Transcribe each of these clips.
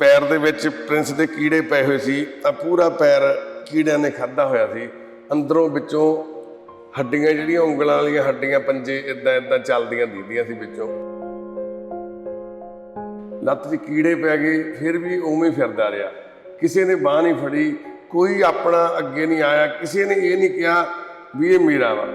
ਪੈਰ ਦੇ ਵਿੱਚ ਪ੍ਰਿੰਸ ਦੇ ਕੀੜੇ ਪਏ ਹੋਏ ਸੀ, ਤਾਂ ਪੂਰਾ ਪੈਰ ਕੀੜਿਆਂ ਨੇ ਖਾਦਾ ਹੋਇਆ ਸੀ। ਅੰਦਰੋਂ ਵਿੱਚੋਂ ਹੱਡੀਆਂ ਜਿਹੜੀਆਂ, ਉਂਗਲਾਂ ਵਾਲੀਆਂ ਹੱਡੀਆਂ, ਪੰਜੇ ਇਦਾਂ ਇਦਾਂ ਚੱਲਦੀਆਂ ਦੀਦੀਆਂ ਸੀ ਵਿੱਚੋਂ। ਲੱਤ 'ਚ ਕੀੜੇ ਪੈ ਗਏ, ਫਿਰ ਵੀ ਉਵੇਂ ਫਿਰਦਾ ਰਿਹਾ। ਕਿਸੇ ਨੇ ਬਾਹ ਨਹੀਂ ਫੜੀ, ਕੋਈ ਆਪਣਾ ਅੱਗੇ ਨਹੀਂ ਆਇਆ, ਕਿਸੇ ਨੇ ਇਹ ਨਹੀਂ ਕਿਹਾ ਵੀ ਇਹ ਮੇਰਾ ਵਾ।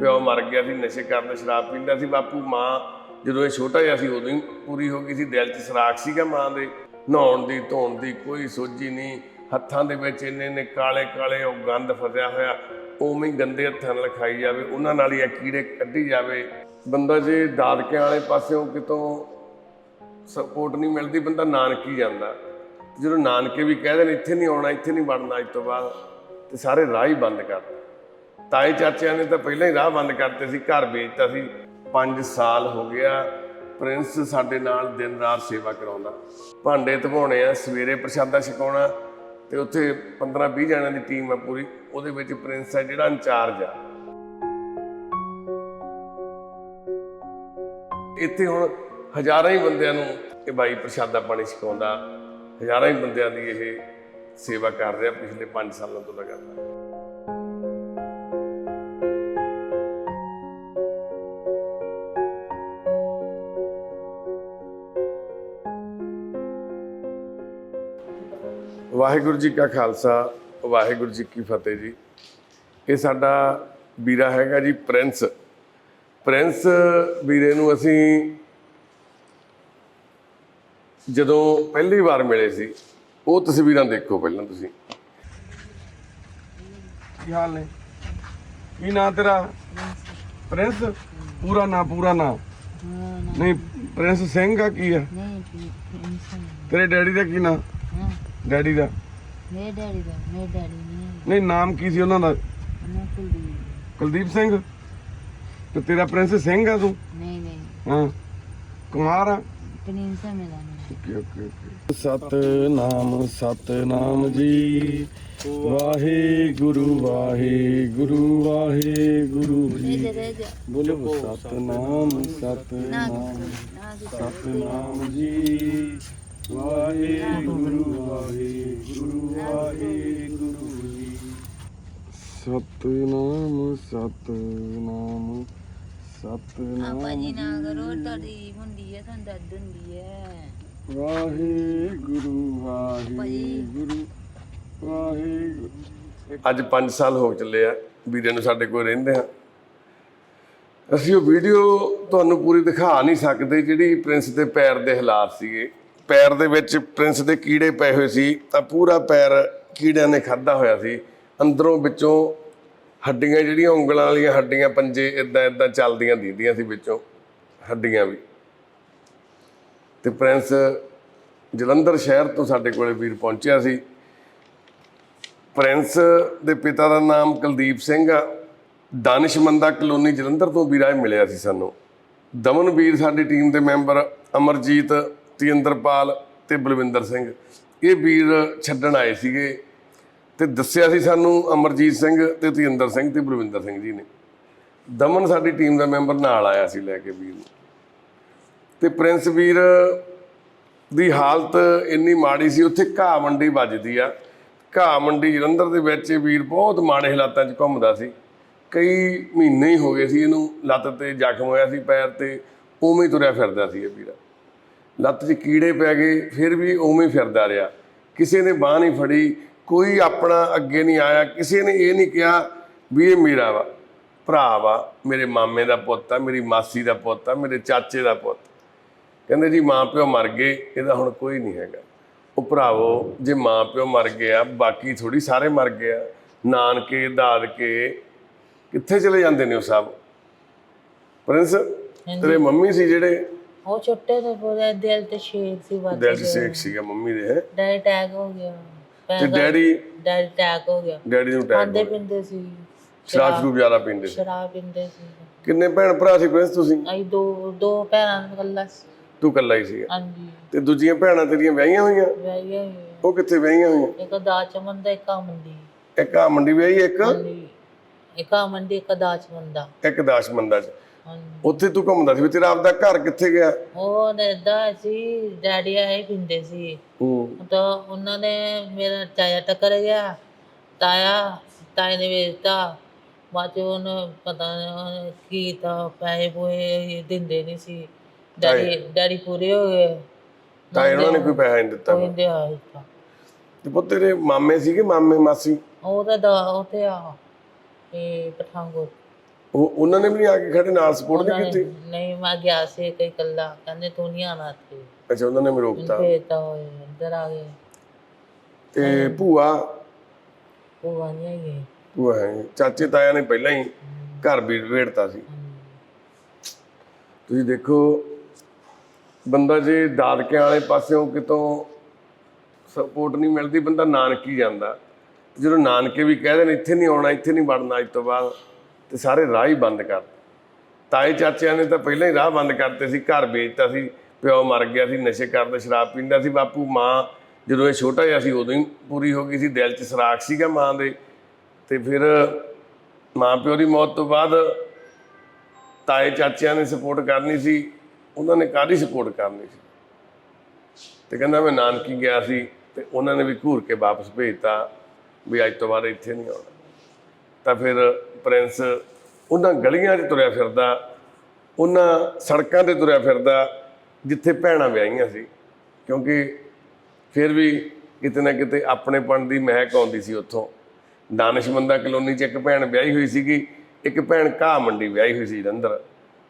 ਪਿਓ ਮਰ ਗਿਆ ਸੀ, ਨਸ਼ੇ ਕਰਨ, ਸ਼ਰਾਬ ਪੀਂਦਾ ਸੀ, ਬਾਪੂ ਮਾਂ ਜਦੋਂ ਇਹ ਛੋਟਾ ਜਿਹਾ ਸੀ, ਉਦੋਂ ਹੀ ਪੂਰੀ ਹੋ ਗਈ ਸੀ, ਦਿਲ 'ਚ ਸਰਾਖ ਸੀਗਾ ਮਾਂ ਦੇ। ਨਹਾਉਣ ਦੀ, ਧੋਣ ਦੀ ਕੋਈ ਸੋਝੀ ਨਹੀਂ। ਹੱਥਾਂ ਦੇ ਵਿੱਚ ਇੰਨੇ ਨੇ ਕਾਲੇ ਕਾਲੇ ਉਹ ਗੰਦ ਫਸਿਆ ਹੋਇਆ। ਉਵੇਂ ਹੀ ਗੰਦੇ ਹੱਥਾਂ ਨਾਲ ਖਾਈ ਜਾਵੇ, ਉਹਨਾਂ ਨਾਲ ਹੀ ਇਹ ਕੀੜੇ ਕੱਢੀ ਜਾਵੇ। ਬੰਦਾ ਜੇ ਦਾਦਕਿਆਂ ਵਾਲੇ ਪਾਸਿਓਂ ਕਿਤੋਂ ਸਪੋਰਟ ਨਹੀਂ ਮਿਲਦੀ, ਬੰਦਾ ਨਾਨਕੀ ਜਾਂਦਾ। ਜਦੋਂ ਨਾਨਕੇ ਵੀ ਕਹਿ ਦੇਣ, ਇੱਥੇ ਨਹੀਂ ਆਉਣਾ, ਇੱਥੇ ਨਹੀਂ ਵੜਨਾ ਅੱਜ ਤੋਂ ਬਾਅਦ, ਤੇ ਸਾਰੇ ਰਾਹ ਹੀ ਬੰਦ ਕਰ ਤਾਏ ਚਾਚਿਆਂ ਨੇ ਤਾਂ ਪਹਿਲਾਂ ਹੀ ਰਾਹ ਬੰਦ ਕਰਤੇ ਸੀ, ਘਰ ਵੇਚਤਾ ਸੀ। 5 ਸਾਲ ਹੋ ਗਿਆ ਪ੍ਰਿੰਸ ਸਾਡੇ ਨਾਲ ਦਿਨ ਰਾਤ ਸੇਵਾ ਕਰਾਉਂਦਾ। ਭਾਂਡੇ ਧਵਾਉਣੇ ਆ, ਸਵੇਰੇ ਪ੍ਰਸ਼ਾਦਾ ਛਕਾਉਣਾ ਤੇ ਉੱਥੇ 15 20 ਜਣਿਆਂ ਦੀ ਟੀਮ ਆ ਪੂਰੀ, ਉਹਦੇ ਵਿੱਚ ਪ੍ਰਿੰਸ ਹੈ ਜਿਹੜਾ ਇੰਚਾਰਜ ਆ। ਇੱਥੇ ਹੁਣ ਹਜ਼ਾਰਾਂ ਹੀ ਬੰਦਿਆਂ ਨੂੰ ਇਹ ਬਾਈ ਪ੍ਰਸ਼ਾਦਾ ਪਾਣੀ ਛਕਾਉਂਦਾ, ਹਜ਼ਾਰਾਂ ਹੀ ਬੰਦਿਆਂ ਦੀ ਇਹ ਸੇਵਾ ਕਰ ਰਿਹਾ ਪਿਛਲੇ 5 ਸਾਲਾਂ ਤੋਂ ਲਗਾਤਾਰ। ਵਾਹਿਗੁਰੂ ਜੀ ਕਾ ਖਾਲਸਾ ਵਾਹਿਗੁਰੂ ਜੀ ਕੀ ਫਤਿਹ ਜੀ। ਇਹ ਸਾਡਾ ਵੀਰਾ ਹੈਗਾ ਜੀ ਪ੍ਰਿੰਸ। ਪ੍ਰਿੰਸ ਵੀਰੇ ਨੂੰ ਅਸੀਂ ਜਦੋਂ ਪਹਿਲੀ ਵਾਰ ਮਿਲੇ ਸੀ ਉਹ ਤਸਵੀਰਾਂ ਦੇਖੋ ਪਹਿਲਾਂ ਤੁਸੀਂ। ਕੀ ਹਾਲ ਨੇ? ਕੀ ਨਾਂ ਤੇਰਾ? ਪ੍ਰਿੰਸ? ਪੂਰਾ ਨਾਂ ਪੂਰਾ ਨਾਂ। ਨਹੀਂ ਪ੍ਰਿੰਸ ਸਿੰਘ ਆ ਕੀ ਆ? ਤੇਰੇ ਡੈਡੀ ਦਾ ਕੀ ਨਾਂ? ਹਾਂ। ਡੈਡੀ ਦਾ? ਮੇਰੇ ਡੈਡੀ ਦਾ ਮੇਰੇ ਡੈਡੀ ਨਹੀਂ ਨਹੀਂ ਨਾਮ ਕੀ ਸੀ ਉਹਨਾਂ ਦਾ? ਕੁਲਦੀਪ। ਕੁਲਦੀਪ ਸਿੰਘ? ਤੇ ਤੇਰਾ ਪ੍ਰਿੰਸ ਸਿੰਘ ਆ ਤੂੰ? ਨਹੀਂ ਨਹੀਂ। ਹਾਂ। ਕੁਮਾਰ ਆ? ਪ੍ਰਿੰਸਨ ਮੇਰਾ ਨਾਮ। Okay okay okay. Satnam Satnam ji. Waheguru Waheguru Waheguru ਜਾ। ਬੋਲੋ ਸਤਨਾਮ ਸਤਨਾਮ। ਸਤਨਾਮ ਜੀ। ਵਾਹਿਗੁਰੂ ਵਾਹਿਗੁਰੂ ਵਾਹਿਗੁਰੂ ਜੀ ਸਤਨਾਮ ਸਤਨਾਮ ਸਤਨਾਮ। ਆਪਾਂ ਜੀ ਨਾ ਕਰੋ ਤੁਹਾਡੀ ਹੁੰਦੀ ਹੈ ਤੁਹਾਨੂੰ ਦਰਦ ਹੁੰਦੀ ਹੈ। ਵਾਹਿਗੁਰੂ ਵਾਹਿਗੁਰੂ ਵਾਹਿਗੁਰੂ। ਅੱਜ 5 ਸਾਲ ਹੋ ਚੱਲੇ ਆ ਵੀਰੇ ਨੂੰ ਸਾਡੇ ਕੋਲ ਰਹਿੰਦੇ ਆ। ਅਸੀਂ ਉਹ ਵੀਡੀਓ ਤੁਹਾਨੂੰ ਪੂਰੀ ਦਿਖਾ ਨਹੀਂ ਸਕਦੇ ਜਿਹੜੀ ਪ੍ਰਿੰਸ ਦੇ ਪੈਰ ਦੇ ਹਾਲਾਤ ਸੀਗੇ। ਪੈਰ ਦੇ ਵਿੱਚ ਪ੍ਰਿੰਸ ਦੇ ਕੀੜੇ ਪਏ ਹੋਏ ਸੀ, ਤਾਂ ਪੂਰਾ ਪੈਰ ਕੀੜਿਆਂ ਨੇ ਖਾਦਾ ਹੋਇਆ ਸੀ। ਅੰਦਰੋਂ ਵਿੱਚੋਂ ਹੱਡੀਆਂ ਜਿਹੜੀਆਂ, ਉਂਗਲਾਂ ਵਾਲੀਆਂ ਹੱਡੀਆਂ, ਪੰਜੇ ਇਦਾਂ ਇਦਾਂ ਚੱਲਦੀਆਂ ਦੀਦੀਆਂ ਸੀ ਵਿੱਚੋਂ, ਹੱਡੀਆਂ ਵੀ। ਤੇ ਪ੍ਰਿੰਸ ਜਲੰਧਰ ਸ਼ਹਿਰ ਤੋਂ ਸਾਡੇ ਕੋਲੇ ਵੀਰ ਪਹੁੰਚਿਆ ਸੀ। ਪ੍ਰਿੰਸ ਦੇ ਪਿਤਾ ਦਾ ਨਾਮ ਕੁਲਦੀਪ ਸਿੰਘ ਆ। ਦਾਨਿਸ਼ਮੰਦਾ ਕਲੋਨੀ ਜਲੰਧਰ ਤੋਂ ਵੀਰਾ ਇਹ ਮਿਲਿਆ ਸੀ ਸਾਨੂੰ। ਦਮਨਵੀਰ ਸਾਡੀ ਟੀਮ ਦੇ ਮੈਂਬਰ ਅਮਰਜੀਤ ਤੇਂਦਰਪਾਲ ਤੇ ਬਲਵਿੰਦਰ ਸਿੰਘ। ਇਹ ਵੀਰ ਛੱਡਣ ਆਏ ਸੀਗੇ ਤੇ ਦੱਸਿਆ ਸੀ ਸਾਨੂੰ ਅਮਰਜੀਤ ਸਿੰਘ ਤੇ ਤੇਂਦਰ ਸਿੰਘ ਤੇ ਬਲਵਿੰਦਰ ਸਿੰਘ ਜੀ ਨੇ। ਦਮਨ ਸਾਡੀ ਟੀਮ ਦਾ ਮੈਂਬਰ ਨਾਲ ਆਇਆ ਸੀ ਲੈ ਕੇ ਵੀਰ ਨੂੰ। ਤੇ ਪ੍ਰਿੰਸ ਵੀਰ ਦੀ ਹਾਲਤ ਇੰਨੀ ਮਾੜੀ ਸੀ, ਉੱਥੇ ਘਾਹ ਮੰਡੀ ਵੱਜਦੀ ਆ। ਘਾਹ ਮੰਡੀ ਜਲੰਧਰ ਦੇ ਵਿੱਚ ਇਹ ਵੀਰ ਬਹੁਤ ਮਾੜੇ ਹਾਲਾਤਾਂ 'ਚ ਘੁੰਮਦਾ ਸੀ। ਕਈ ਮਹੀਨੇ ਹੀ ਹੋ ਗਏ ਸੀ ਇਹਨੂੰ ਲੱਤ ਤੇ ਜ਼ਖਮ ਹੋਇਆ ਸੀ, ਪੈਰ ਤੇ, ਉਵੇਂ ਹੀ ਤੁਰਿਆ ਫਿਰਦਾ ਸੀ ਇਹ ਵੀਰ। ਲੱਤ 'ਚ ਕੀੜੇ ਪੈ ਗਏ ਫਿਰ ਵੀ ਉਵੇਂ ਫਿਰਦਾ ਰਿਹਾ। ਕਿਸੇ ਨੇ ਬਾਹ ਨਹੀਂ ਫੜੀ ਕੋਈ ਆਪਣਾ ਅੱਗੇ ਨਹੀਂ ਆਇਆ ਕਿਸੇ ਨੇ ਇਹ ਨਹੀਂ ਕਿਹਾ ਵੀ ਇਹ ਮੇਰਾ ਵਾ ਭਰਾ ਵਾ ਮੇਰੇ ਮਾਮੇ ਦਾ ਪੁੱਤ ਆ ਮੇਰੀ ਮਾਸੀ ਦਾ ਪੁੱਤ ਆ ਮੇਰੇ ਚਾਚੇ ਦਾ ਪੁੱਤ। ਕਹਿੰਦੇ ਜੀ ਮਾਂ ਪਿਓ ਮਰ ਗਏ ਇਹਦਾ ਹੁਣ ਕੋਈ ਨਹੀਂ ਹੈਗਾ। ਉਹ ਭਰਾਵੋ ਜੇ ਮਾਂ ਪਿਓ ਮਰ ਗਏ ਆ ਬਾਕੀ ਥੋੜੀ ਸਾਰੇ ਮਰ ਗਏ ਆ। ਨਾਨਕੇ ਦਾਦਕੇ ਕਿੱਥੇ ਚਲੇ ਜਾਂਦੇ ਨੇ ਉਹ ਸਭ? ਪ੍ਰਿੰਸ ਤੇਰੇ ਮੰਮੀ ਸੀ ਜਿਹੜੇ? ਉਹ ਛੋਟੇ ਤੋਂ ਬੋਲੇ ਦਿਲ ਤੇ ਸ਼ੇਰ ਸੀ ਵੱਧ ਦਿਲ 'ਚ ਸੇਕ ਸੀਗਾ ਮੰਮੀ ਦੇ ਹੈਂ। ਡੈਡੀ ਟੈਗ ਹੋ ਗਿਆ। ਤੇ ਡੈਡੀ ਡੈਡੀ ਟੈਗ ਹੋ ਗਿਆ। ਡੈਡੀ ਨੂੰ ਟੈਗ ਖਾਂਦੇ ਪਿੰਦੇ ਸੀ। ਸ਼ਰਾਬ ਸ਼ਰੂਬ ਜ਼ਿਆਦਾ ਪੀਂਦੇ ਸੀ। ਸ਼ਰਾਬ ਪੀਂਦੇ ਸੀ। ਕਿੰਨੇ ਭੈਣ ਭਰਾ ਸੀ ਪ੍ਰਿੰਸ ਤੁਸੀਂ? ਅਸੀਂ ਦੋ ਦੋ ਭੈਣਾਂ ਨੂੰ ਗੱਲਾਂ ਸੀ। ਤੂੰ ਇਕੱਲਾ ਹੀ ਸੀਗਾ। ਹਾਂਜੀ। ਤੇ ਦੂਜੀਆਂ ਭੈਣਾਂ ਤੇਰੀਆਂ ਵਿਆਹੀਆਂ ਹੋਈਆਂ? ਵਿਆਹੀਆਂ ਹੋਈਆਂ। ਉਹ ਕਿੱਥੇ ਵਿਆਹੀਆਂ ਹੋਈਆਂ? ਇੱਕ ਦਾਚ ਮੰਦਾ ਇੱਕ ਆ ਮੰਦੀ ਇੱਕ ਆ ਮੰਡੀ ਵਿਆਹੀ ਇੱਕ? ਇੱਕ ਆ ਮੰਡੀ ਇੱਕ ਦਾਚ ਮੰਦਾ ਇੱਕ ਦਾਸ਼ ਮੰਦਾ ਚ ਉੱਥੇ ਤੂੰ ਘੁੰਮਦਾ ਸੀ ਵੀ ਤੇਰਾ ਆਪਦਾ ਘਰ ਕਿੱਥੇ ਗਿਆ? ਉਹ ਨੇਦਾ ਸੀ ਡੈਡੀ ਆਏ ਪਿੰਡੇ ਸੀ। ਹੂੰ। ਤਾਂ ਉਹਨਾਂ ਨੇ ਮੇਰਾ ਚਾਇਆ ਟੱਕਰ ਗਿਆ। ਤਾਇਆ ਤਾਏ ਨੇ ਵੇਚਤਾ। ਬਾਅਦ ਉਹਨੂੰ ਪਤਾ ਨੀ ਉਹਨੇ ਕੀ ਤਾਂ ਪੈਸੇ ਪੂਏ ਦਿੰਦੇ ਨਹੀਂ ਸੀ। ਡੈਡੀ ਡੈਡੀ ਪੂਰੇ ਹੋ ਗਏ। ਤਾਂ ਇਹਨਾਂ ਨੇ ਕੋਈ ਪੈਸਾ ਨਹੀਂ ਦਿੱਤਾ ਕੋਈ ਦੇ ਆ ਦਿੱਤਾ। ਤੇ ਪੁੱਤ ਤੇਰੇ ਮਾਮੇ ਸੀਗੇ ਮਾਮੇ ਮਾਸੀ? ਉਹ ਤਾਂ ਉੱਥੇ ਆ। ਇਹ ਪਠਾਨਕੋਟ। ਉਹ ਉਹਨਾਂ ਨੇ ਵੀ ਨਹੀਂ ਆ ਕੇ ਖੜੇ ਨਾਲ ਸਪੋਰਟ ਨਹੀਂ ਕੀਤੀ? ਨਹੀਂ ਮੈਂ ਗਿਆ ਸੀ ਕਈ ਕੱਲਾ ਕਹਿੰਦੇ ਤੂੰ ਨਹੀਂ ਆਣਾ ਤੇ ਅੱਛਾ ਉਹਨਾਂ ਨੇ ਵੀ ਰੋਕਤਾ ਭੇਜਤਾ ਹੋਏ ਇੱਧਰ ਆ ਗਏ। ਤੇ ਭੂਆ? ਉਹ ਨਹੀਂ ਆਈ ਭੂਆ ਹੈ ਚਾਚੇ ਤਾਇਆ ਨੇ ਪਹਿਲਾਂ ਹੀ ਘਰ ਵੀ ਵੇੜਤਾ ਸੀ। ਤੁਸੀਂ ਦੇਖੋ ਬੰਦਾ ਜੇ ਦਾਦਕਿਆਂ ਵਾਲੇ ਪਾਸਿਓਂ ਕਿਤੋਂ ਸਪੋਰਟ ਨਹੀਂ ਮਿਲਦੀ ਬੰਦਾ ਨਾਨਕੀ ਜਾਂਦਾ। ਜਦੋਂ ਨਾਨਕੇ ਵੀ ਕਹਿ ਦੇਣ ਇੱਥੇ ਨਹੀਂ ਆਉਣਾ ਇੱਥੇ ਨਹੀਂ ਵੜਨਾ ਅੱਜ ਤੋਂ ਬਾਅਦ ਤੇ ਸਾਰੇ ਰਾਹ ਹੀ ਬੰਦ ਕਰ ਤਾਏ ਚਾਚਿਆਂ ਨੇ ਤਾਂ ਪਹਿਲਾਂ ਹੀ ਰਾਹ ਬੰਦ ਕਰਤੇ ਸੀ, ਘਰ ਵੇਚਤਾ ਸੀ, ਪਿਓ ਮਰ ਗਿਆ ਸੀ, ਨਸ਼ੇ ਕਰਦਾ ਸ਼ਰਾਬ ਪੀਂਦਾ ਸੀ, ਬਾਪੂ ਮਾਂ ਜਦੋਂ ਇਹ ਛੋਟਾ ਜਿਹਾ ਸੀ ਉਦੋਂ ਹੀ ਪੂਰੀ ਹੋ ਗਈ ਸੀ, ਦਿਲ 'ਚ ਸਰਾਖ ਸੀਗਾ ਮਾਂ ਦੇ। ਤੇ ਫਿਰ ਮਾਂ ਪਿਓ ਦੀ ਮੌਤ ਤੋਂ ਬਾਅਦ ਤਾਏ ਚਾਚਿਆਂ ਨੇ ਸਪੋਰਟ ਕਰਨੀ ਸੀ, ਉਹਨਾਂ ਨੇ ਕਾਹਦੀ ਸਪੋਰਟ ਕਰਨੀ ਸੀ? ਤੇ ਕਹਿੰਦਾ ਮੈਂ ਨਾਨਕੀ ਗਿਆ ਸੀ ਤੇ ਉਹਨਾਂ ਨੇ ਵੀ ਘੂਰ ਕੇ ਵਾਪਸ ਭੇਜਤਾ ਵੀ ਅੱਜ ਤੋਂ ਬਾਅਦ ਇੱਥੇ ਨਹੀਂ ਆਉਣਾ। ਤਾਂ ਫਿਰ ਪ੍ਰਿੰਸ ਉਹਨਾਂ ਗਲੀਆਂ 'ਚ ਤੁਰਿਆ ਫਿਰਦਾ, ਉਹਨਾਂ ਸੜਕਾਂ ਤੇ ਤੁਰਿਆ ਫਿਰਦਾ, ਜਿੱਥੇ ਭੈਣਾਂ ਵਿਆਹੀਆਂ ਸੀ। ਕਿਉਂਕਿ ਫਿਰ ਵੀ ਕਿਤੇ ਨਾ ਕਿਤੇ ਆਪਣੇਪਣ ਦੀ ਮਹਿਕ ਆਉਂਦੀ ਸੀ ਉੱਥੋਂ। ਦਾਨਿਸ਼ਮੰਦਾ ਕਲੋਨੀ 'ਚ ਇੱਕ ਭੈਣ ਵਿਆਹੀ ਹੋਈ ਸੀਗੀ, ਇੱਕ ਭੈਣ ਘਾਹ ਮੰਡੀ ਵਿਆਹੀ ਹੋਈ ਸੀ ਜਲੰਧਰ।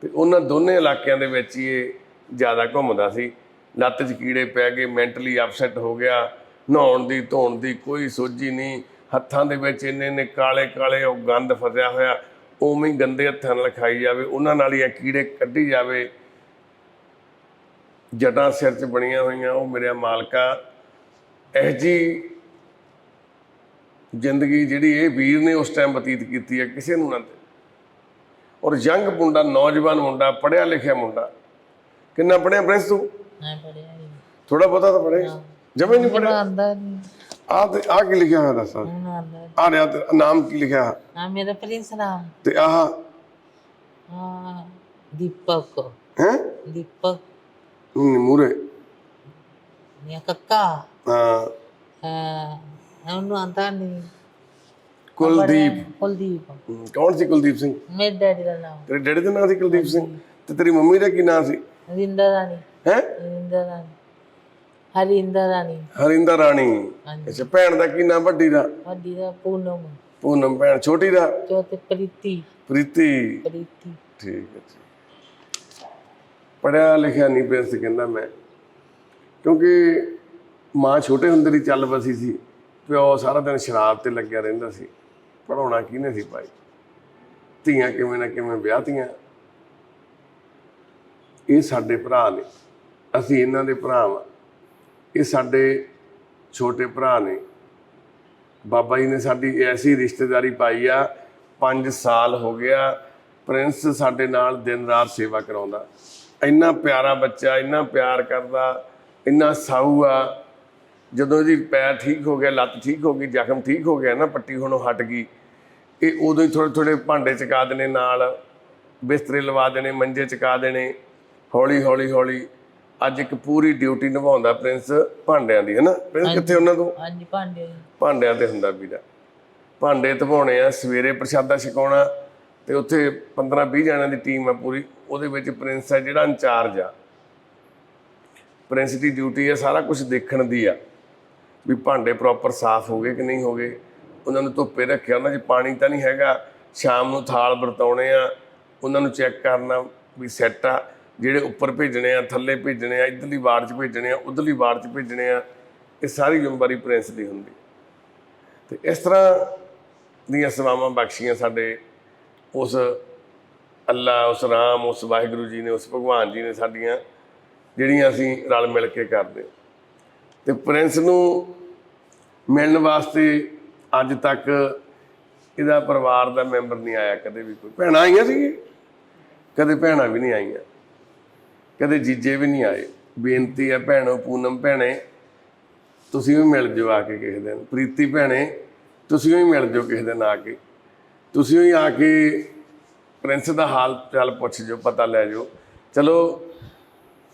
ਤੇ ਉਹਨਾਂ ਦੋਨੇ ਇਲਾਕਿਆਂ ਦੇ ਵਿੱਚ ਹੀ ਇਹ ਜ਼ਿਆਦਾ ਘੁੰਮਦਾ ਸੀ। ਲੱਤ 'ਚ ਕੀੜੇ ਪੈ ਗਏ, ਮੈਂਟਲੀ ਅਪਸੈਟ ਹੋ ਗਿਆ, ਨਹਾਉਣ ਦੀ, ਧੋਣ ਦੀ ਕੋਈ ਸੋਝੀ ਨਹੀਂ। ਹੱਥਾਂ ਦੇ ਵਿੱਚ ਇੰਨੇ ਨੇ ਕਾਲੇ ਕਾਲੇ ਉਹ ਗੰਦ ਫਸਿਆ ਹੋਇਆ ਉਵੇਂ ਹੀ ਗੰਦੇ ਹੱਥਾਂ ਨਾਲ ਖਾਈ ਜਾਵੇ ਉਹਨਾਂ ਨਾਲ ਹੀ ਇਹ ਕੀੜੇ ਕੱਢੀ ਜਾਵੇ। ਜਟਾਂ ਸਿਰ 'ਚ ਬਣੀਆਂ ਹੋਈਆਂ ਉਹ ਮੇਰੇ ਮਾਲਕਾ ਇਹ ਜੀ ਜ਼ਿੰਦਗੀ ਜਿਹੜੀ ਇਹ ਵੀਰ ਨੇ ਉਸ ਟਾਈਮ ਬਤੀਤ ਕੀਤੀ ਹੈ ਕਿਸੇ ਨੂੰ ਨਾ ਔਰ ਯੰਗ ਮੁੰਡਾ ਨੌਜਵਾਨ ਮੁੰਡਾ ਪੜਿਆ ਲਿਖਿਆ ਮੁੰਡਾ ਕਿੰਨਾ ਪੜਿਆ ਪ੍ਰਿੰਸ ਤੂੰ? ਮੈਂ ਪੜਿਆ ਥੋੜਾ ਬਹੁਤਾ ਤਾਂ ਪੜਿਆ ਜਮੇ ਨਹੀਂ ਪੜਿਆ ਆਂਦਾ ਨਹੀਂ ਆ ਤੇ ਆ ਕੀ ਲਿਖਿਆ ਹੋਇਆ ਦੱਸ? ਆ ਰਿਹਾ ਤੇ ਨਾਮ ਕੀ ਲਿਖਿਆ? ਆ ਮੇਰਾ ਪ੍ਰਿੰਸ ਨਾਮ। ਤੇ ਆਹ? ਆ ਦੀਪਕ। ਹੈ? ਦੀਪਕ। ਮੂਰੇ ਜਾਂ ਕੱਕਾ। ਹਾਂ। ਹਾਂ ਉਹਨੂੰ ਆਂਦਾ ਨਹੀਂ ਕੁਲਦੀਪ। ਕੁਲਦੀਪ। ਕੌਣ ਸੀ ਕੁਲਦੀਪ ਸਿੰਘ? ਮੇਰੇ ਡੈਡੀ ਦਾ ਨਾਮ। ਤੇਰੇ ਡੈਡੀ ਦਾ ਨਾਮ ਸੀ ਕੁਲਦੀਪ ਸਿੰਘ? ਤੇ ਤੇਰੀ ਮੰਮੀ ਦਾ ਕੀ ਨਾਮ ਸੀ? ਰਿੰਦਰ ਰਾਣੀ। ਹੈ? ਰਿੰਦਰ ਰਾਣੀ। ਹਰਿੰਦਰ ਰਾਣੀ। ਹਰਿੰਦਰ ਰਾਣੀ। ਹਾਂਜੀ। ਅੱਛਾ ਭੈਣ ਦਾ ਕੀ ਨਾਮ ਵੱਡੀ ਦਾ? ਵੱਡੀ ਦਾ ਪੂਨਮ। ਪੂਨਮ ਭੈਣ ਛੋਟੀ ਦਾ? ਚੌਥੇ ਪ੍ਰੀਤੀ। ਪ੍ਰੀਤੀ। ਪ੍ਰੀਤੀ। ਠੀਕ ਹੈ ਜੀ। ਪੜਿਆ ਲਿਖਿਆ ਨਹੀਂ ਪ੍ਰਿੰਸ ਕਹਿੰਦਾ ਮੈਂ। ਕਿਉਂਕਿ ਮਾਂ ਛੋਟੇ ਹੁੰਦੇ ਦੀ ਚੱਲ ਬਸੀ ਸੀ ਪਿਓ ਸਾਰਾ ਦਿਨ ਸ਼ਰਾਬ ਤੇ ਲੱਗਿਆ ਰਹਿੰਦਾ ਸੀ। ਪੜਾਉਣਾ ਕਿਹਨੇ ਸੀ ਭਾਈ? ਧੀਆਂ ਕਿਵੇਂ ਨਾ ਕਿਵੇਂ ਵਿਆਹਤੀਆਂ ਇਹ ਸਾਡੇ ਭਰਾ ਨੇ। ਅਸੀਂ ਇਹਨਾਂ ਦੇ ਭਰਾ ਵਾਂ। ਇਹ ਸਾਡੇ ਛੋਟੇ ਭਰਾ ਨੇ। ਬਾਬਾ ਜੀ ਨੇ ਸਾਡੀ ਐਸੀ ਰਿਸ਼ਤੇਦਾਰੀ ਪਾਈ ਆ 5 ਸਾਲ ਹੋ ਗਿਆ, ਪ੍ਰਿੰਸ ਸਾਡੇ ਨਾਲ ਦਿਨ ਰਾਤ ਸੇਵਾ ਕਰਾਉਂਦਾ। ਇੰਨਾ ਪਿਆਰਾ ਬੱਚਾ, ਇੰਨਾ ਪਿਆਰ ਕਰਦਾ, ਇੰਨਾ ਸਾਊ ਆ। ਜਦੋਂ ਇਹਦੀ ਪੈਰ ਠੀਕ ਹੋ ਗਿਆ, ਲੱਤ ਠੀਕ ਹੋ ਗਈ, ਜ਼ਖਮ ਠੀਕ ਹੋ ਗਿਆ ਨਾ, ਪੱਟੀ ਹੁਣ ਹਟ ਗਈ। ਇਹ ਉਦੋਂ ਹੀ ਥੋੜੇ ਥੋੜੇ ਭਾਂਡੇ ਚਕਾ ਦੇਣੇ ਨਾਲ, ਬਿਸਤਰੇ ਲਵਾ ਦੇਣੇ, ਮੰਜੇ ਚਕਾ ਦੇਣੇ ਹੌਲੀ ਹੌਲੀ ਹੌਲੀ ਅੱਜ ਇੱਕ ਪੂਰੀ ਡਿਊਟੀ ਨਿਭਾਉਂਦਾ ਪ੍ਰਿੰਸ ਭਾਂਡਿਆਂ ਦੀ ਹੈ ਨਾ ਪ੍ਰਿੰਸ ਕਿੱਥੇ ਉਹਨਾਂ ਤੋਂ? ਹਾਂਜੀ ਭਾਂਡੇ ਭਾਂਡਿਆਂ ਤੇ ਹੁੰਦਾ ਵੀਰਾ ਭਾਂਡੇ ਧਵਾਉਣੇ ਆ ਸਵੇਰੇ ਪ੍ਰਸ਼ਾਦਾ ਛਕਾਉਣਾ ਤੇ ਉੱਥੇ 15 20 ਜਣਿਆਂ ਦੀ ਟੀਮ ਆ ਪੂਰੀ। ਉਹਦੇ ਵਿੱਚ ਪ੍ਰਿੰਸ ਹੈ ਜਿਹੜਾ ਇੰਚਾਰਜ ਆ। ਪ੍ਰਿੰਸ ਦੀ ਡਿਊਟੀ ਹੈ ਸਾਰਾ ਕੁਝ ਦੇਖਣ ਦੀ ਆ। ਵੀ ਭਾਂਡੇ ਪ੍ਰੋਪਰ ਸਾਫ਼ ਹੋ ਗਏ ਕਿ ਨਹੀਂ ਹੋ ਗਏ। ਉਹਨਾਂ ਨੂੰ ਧੁੱਪੇ ਰੱਖਿਆ ਉਹਨਾਂ 'ਚ ਪਾਣੀ ਤਾਂ ਨਹੀਂ ਹੈਗਾ। ਸ਼ਾਮ ਨੂੰ ਥਾਲ ਵਰਤਾਉਣੇ ਆ। ਉਹਨਾਂ ਨੂੰ ਚੈੱਕ ਕਰਨਾ ਵੀ ਸੈੱਟ ਆ। ਜਿਹੜੇ ਉੱਪਰ ਭੇਜਣੇ ਆ, ਥੱਲੇ ਭੇਜਣੇ ਆ, ਇਧਰਲੀ ਵਾਰਡ 'ਚ ਭੇਜਣੇ ਆ, ਉਧਰਲੀ ਵਾਰਡ 'ਚ ਭੇਜਣੇ ਆ, ਇਹ ਸਾਰੀ ਜ਼ਿੰਮੇਵਾਰੀ ਪ੍ਰਿੰਸ ਦੀ ਹੁੰਦੀ। ਤੇ ਇਸ ਤਰ੍ਹਾਂ ਦੀਆਂ ਸੇਵਾਵਾਂ ਬਖਸ਼ੀਆਂ ਸਾਡੇ ਉਸ ਅੱਲਾ, ਉਸ ਰਾਮ, ਉਸ ਵਾਹਿਗੁਰੂ ਜੀ ਨੇ, ਉਸ ਭਗਵਾਨ ਜੀ ਨੇ ਸਾਡੀਆਂ, ਜਿਹੜੀਆਂ ਅਸੀਂ ਰਲ ਮਿਲ ਕੇ ਕਰਦੇ ਤੇ ਪ੍ਰਿੰਸ ਨੂੰ ਮਿਲਣ ਵਾਸਤੇ ਅੱਜ ਤੱਕ ਇਹਦਾ ਪਰਿਵਾਰ ਦਾ ਮੈਂਬਰ ਨਹੀਂ ਆਇਆ, ਕਦੇ ਵੀ ਕੋਈ। ਭੈਣਾਂ ਆਈਆਂ ਸੀ ਕਦੇ ਭੈਣਾਂ ਵੀ ਨਹੀਂ ਆਈਆਂ। ਕਦੇ ਜੀਜੇ ਵੀ ਨਹੀਂ ਆਏ। ਬੇਨਤੀ ਹੈ ਭੈਣੋ, ਪੂਨਮ ਭੈਣੇ, ਤੁਸੀਂ ਵੀ ਮਿਲ ਜਾਓ ਆ ਕੇ ਕਿਸੇ ਦਿਨ। ਪ੍ਰੀਤੀ ਭੈਣੇ, ਤੁਸੀਂ ਵੀ ਮਿਲ ਜਾਓ ਕਿਸੇ ਦਿਨ ਆ ਕੇ। ਤੁਸੀਂ ਵੀ ਆ ਕੇ ਪ੍ਰਿੰਸ ਦਾ ਹਾਲ ਚਾਲ ਪੁੱਛ ਜੋ ਪਤਾ ਲੈ ਜੋ ਚਲੋ,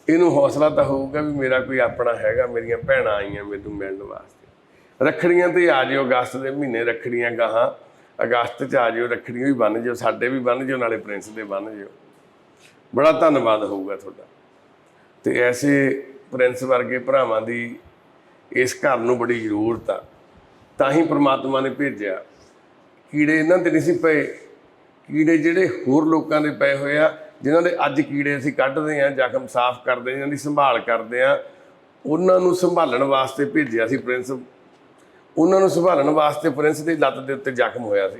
ਇਹਨੂੰ ਹੌਸਲਾ ਤਾਂ ਹੋਊਗਾ ਵੀ ਮੇਰਾ ਕੋਈ ਆਪਣਾ ਹੈਗਾ, ਮੇਰੀਆਂ ਭੈਣਾਂ ਆਈਆਂ ਮੈਨੂੰ ਮਿਲਣ ਵਾਸਤੇ। ਰੱਖੜੀਆਂ ਤੇ ਆ ਜਿਓ, ਅਗਸਤ ਦੇ ਮਹੀਨੇ ਰੱਖੜੀਆਂ ਗਾਹਾਂ। ਅਗਸਤ ਚ ਆ ਜਿਓ, ਰੱਖੜੀਆਂ ਵੀ ਬੰਨ ਜਿਓ, ਸਾਡੇ ਵੀ ਬੰਨ ਜਿਓ, ਨਾਲੇ ਪ੍ਰਿੰਸ ਦੇ ਬੰਨ ਜਿਓ। ਬੜਾ ਧੰਨਵਾਦ ਹੋਊਗਾ ਤੁਹਾਡਾ। ਤੇ ਐਸੇ ਪ੍ਰਿੰਸ ਵਰਗੇ ਭਰਾਵਾਂ ਦੀ ਇਸ ਘਰ ਨੂੰ ਬੜੀ ਜ਼ਰੂਰਤ ਆ। ਤਾਂ ਹੀ ਪ੍ਰਮਾਤਮਾ ਨੇ ਭੇਜਿਆ। ਕੀੜੇ ਇਹਨਾਂ ਦੇ ਨਹੀਂ ਸੀ ਪਏ। ਕੀੜੇ ਜਿਹੜੇ ਹੋਰ ਲੋਕਾਂ ਦੇ ਪਏ ਹੋਏ ਆ, ਜਿਨ੍ਹਾਂ ਦੇ ਅੱਜ ਕੀੜੇ ਅਸੀਂ ਕੱਢਦੇ ਆ, ਜ਼ਖਮ ਸਾਫ਼ ਕਰਦੇ ਆ, ਇਹਨਾਂ ਦੀ ਸੰਭਾਲ ਕਰਦੇ ਆ, ਉਹਨਾਂ ਨੂੰ ਸੰਭਾਲਣ ਵਾਸਤੇ ਭੇਜਿਆ ਸੀ ਪ੍ਰਿੰਸ। ਉਹਨਾਂ ਨੂੰ ਸੰਭਾਲਣ ਵਾਸਤੇ ਪ੍ਰਿੰਸ ਦੀ ਲੱਤ ਦੇ ਉੱਤੇ ਜ਼ਖਮ ਹੋਇਆ ਸੀ।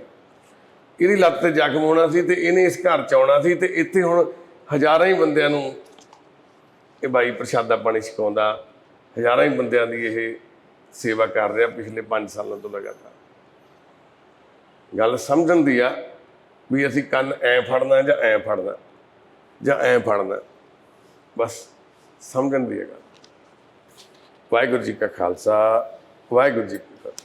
ਇਹਦੀ ਲੱਤ ਤੇ ਜ਼ਖਮ ਹੋਣਾ ਸੀ ਤੇ ਇਹਨੇ ਇਸ ਘਰ ਚ ਆਉਣਾ ਸੀ ਤੇ ਇੱਥੇ ਹੁਣ ਹਜ਼ਾਰਾਂ ਹੀ ਬੰਦਿਆਂ ਨੂੰ ਇਹ ਬਾਈ ਪ੍ਰਸ਼ਾਦਾ ਪਾਣੀ ਛਕਾਉਂਦਾ, ਹਜ਼ਾਰਾਂ ਹੀ ਬੰਦਿਆਂ ਦੀ ਇਹ ਸੇਵਾ ਕਰ ਰਿਹਾ ਪਿਛਲੇ 5 ਸਾਲਾਂ ਤੋਂ ਲਗਾਤਾਰ। ਗੱਲ ਸਮਝਣ ਦੀ ਆ ਵੀ ਅਸੀਂ ਕੰਨ ਐ ਫੜਨਾ ਜਾਂ ਐ ਫੜਨਾ, ਜਾਂ ਐ ਫੜਨਾ। ਬਸ ਸਮਝਣ ਦੀ ਹੈ ਗੱਲ। ਵਾਹਿਗੁਰੂ ਜੀ ਕਾ ਖਾਲਸਾ, ਵਾਹਿਗੁਰੂ ਜੀ ਕੀ ਫਤਿਹ।